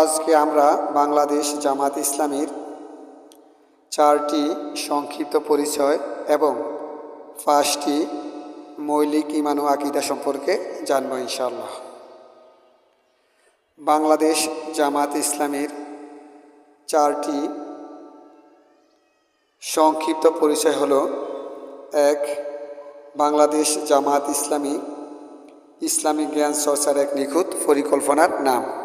আজকে আমরা বাংলাদেশ জামাত ইসলামীর চারটি সংক্ষিপ্ত পরিচয় এবং পাঁচটি মৌলিক ইমান ও আকিদা সম্পর্কে জানব ইনশাল্লাহ বাংলাদেশ জামাত ইসলামের চারটি সংক্ষিপ্ত পরিচয় হলো, এক, বাংলাদেশ জামাত ইসলামী ইসলামিক জ্ঞান চর্চার এক নিখুঁত পরিকল্পনার নাম।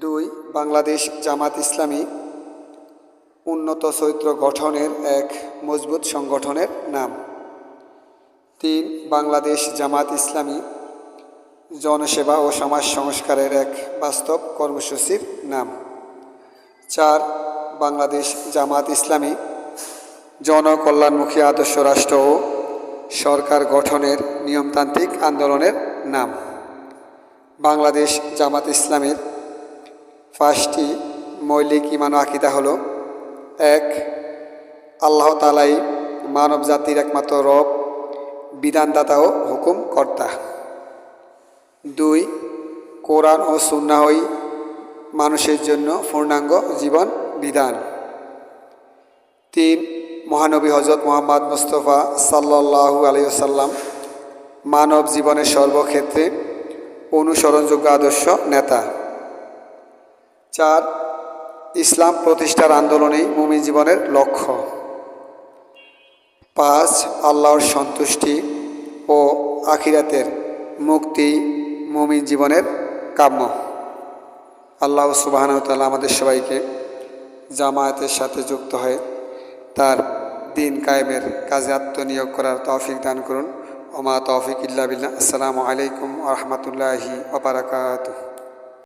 দুই, বাংলাদেশ জামাত ইসলামী উন্নত চরিত্র গঠনের এক মজবুত সংগঠনের নাম। তিন, বাংলাদেশ জামাত ইসলামী জনসেবা ও সমাজ সংস্কারের এক বাস্তব কর্মসূচির নাম। চার, বাংলাদেশ জামাত ইসলামী জনকল্যাণমুখী আদর্শ রাষ্ট্র ও সরকার গঠনের নিয়মতান্ত্রিক আন্দোলনের নাম। বাংলাদেশ জামাত ইসলামের পাঁচটি মৌলিক ইমান আকিদা হলো, এক, আল্লাহ তালাই মানব জাতির একমাত্র রব, বিধানদাতা ও হুকুম কর্তা দুই, কোরআন ও সুন্নাহই মানুষের জন্য পূর্ণাঙ্গ জীবন বিধান। তিন, মহানবী হজরত মোহাম্মদ মুস্তফা সাল্লাহু আলিয়াল্লাম মানব জীবনের সর্বক্ষেত্রে অনুসরণযোগ্য আদর্শ নেতা। চার, ইসলাম প্রতিষ্ঠার আন্দোলনেই মুমিন জীবনের লক্ষ্য। পাঁচ, আল্লাহর সন্তুষ্টি ও আখিরাতের মুক্তি মুমিন জীবনের কাম্য। আল্লাহ সুবাহানতাল্লাহ আমাদের সবাইকে জামায়াতের সাথে যুক্ত হয়ে তার দিন কায়েমের কাজে আত্মনিয়োগ করার তৌফিক দান করুন। ওমা তৌফিক ইল্লা বিল্লাহ। আসসালামু আলাইকুম আহমতুল্লাহি ওবরাকাতুহ